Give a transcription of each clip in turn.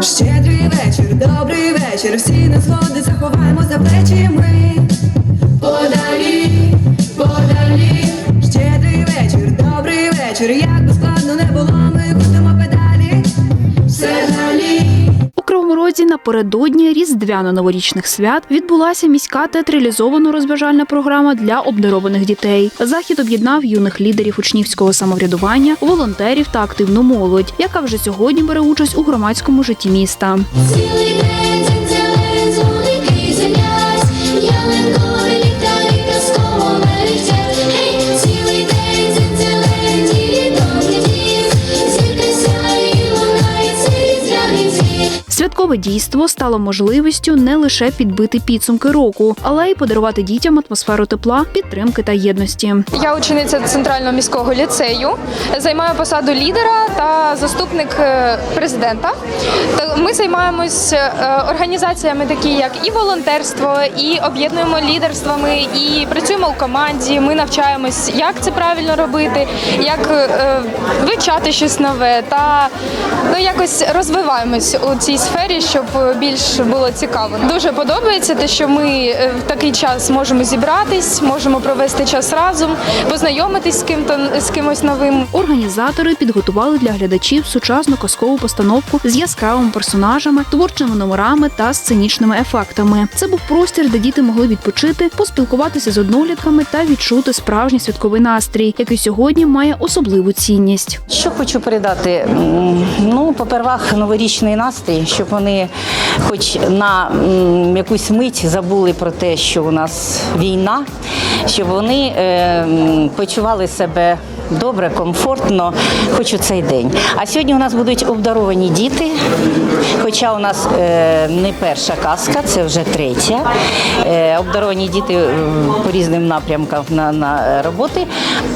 Щедрий вечір, добрий вечір, всі на сходи заховаємо за плечі ми. Подалі, подалі. Щедрий вечір, добрий вечір, як Кривому напередодні різдвяно-новорічних свят відбулася міська театралізована розважальна програма для обдарованих дітей. Захід об'єднав юних лідерів учнівського самоврядування, волонтерів та активну молодь, яка вже сьогодні бере участь у громадському житті міста. Святкове дійство стало можливістю не лише підбити підсумки року, але й подарувати дітям атмосферу тепла, підтримки та єдності. Я учениця центрального міського ліцею, займаю посаду лідера та заступник е, президента. Ми займаємось е, організаціями, такі як і волонтерство, і об'єднуємо лідерствами, і працюємо у команді. Ми навчаємось, як це правильно робити, як е, вивчати щось нове, та ну якось розвиваємось у цій сфері, щоб більш було цікаво. Дуже подобається те, що ми е, в такий час можемо зібратись, можемо провести час разом, познайомитись з ким-то з кимось новим. Організатори підготували для глядачів сучасну казкову постановку з яскравими персонажами, творчими номерами та сценічними ефектами. Це був простір, де діти могли відпочити, поспілкуватися з однолітками та відчути справжній святковий настрій, який сьогодні має особливу цінність. Що хочу передати? Ну, попервах, новорічний настрій, щоб вони хоч на якусь мить забули про те, що у нас війна, щоб вони е, почували себе добре, комфортно, хоч у цей день. А сьогодні у нас будуть обдаровані діти, хоча у нас е, не перша казка, це вже третя. Е, обдаровані діти е, по різним напрямкам на, на роботи.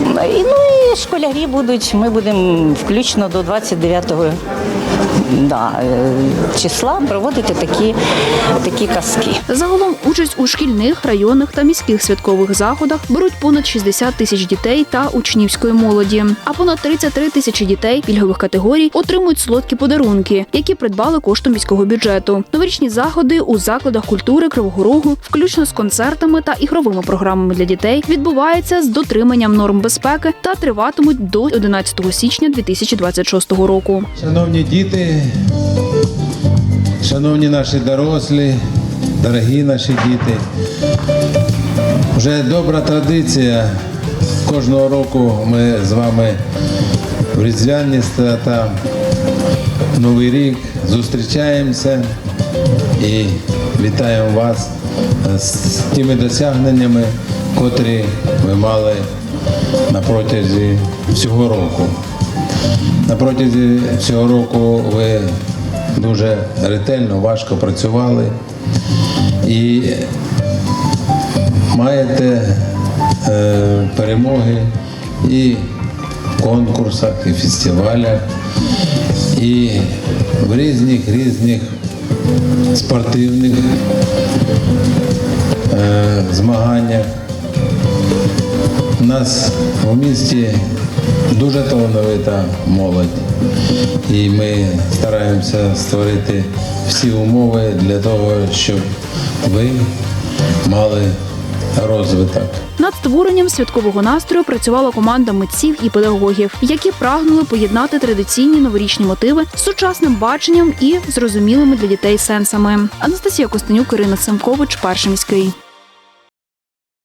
І, ну і школярі будуть, ми будемо включно до 29 да, е, числа проводити такі, такі казки. Загалом участь у шкільних, районних та міських святкових заходах беруть понад 60 тисяч дітей та учнівської молоді. А понад 33 тисячі дітей пільгових категорій отримують солодкі подарунки, які придбали коштом міського бюджету. Новорічні заходи у закладах культури Кривого Рогу, включно з концертами та ігровими програмами для дітей, відбуваються з дотриманням норм безпеки та триватимуть до 11 січня 2026 року. Шановні діти, шановні наші дорослі, дорогі наші діти, вже добра традиція. Кожного року ми з вами в різдвяні свята, Новий рік зустрічаємося і вітаємо вас з тими досягненнями, котрі ви мали на протязі всього року. На протязі цього року ви дуже ретельно, важко працювали і маєте перемоги і в конкурсах, і фестивалях, і в різних різних спортивних е, змаганнях. У нас в місті дуже талановита молодь, і ми стараємося створити всі умови для того, щоб ви мали розвиток. Над створенням святкового настрою працювала команда митців і педагогів, які прагнули поєднати традиційні новорічні мотиви з сучасним баченням і зрозумілими для дітей сенсами. Анастасія Костенюк, Ірина Семкович, перший міський.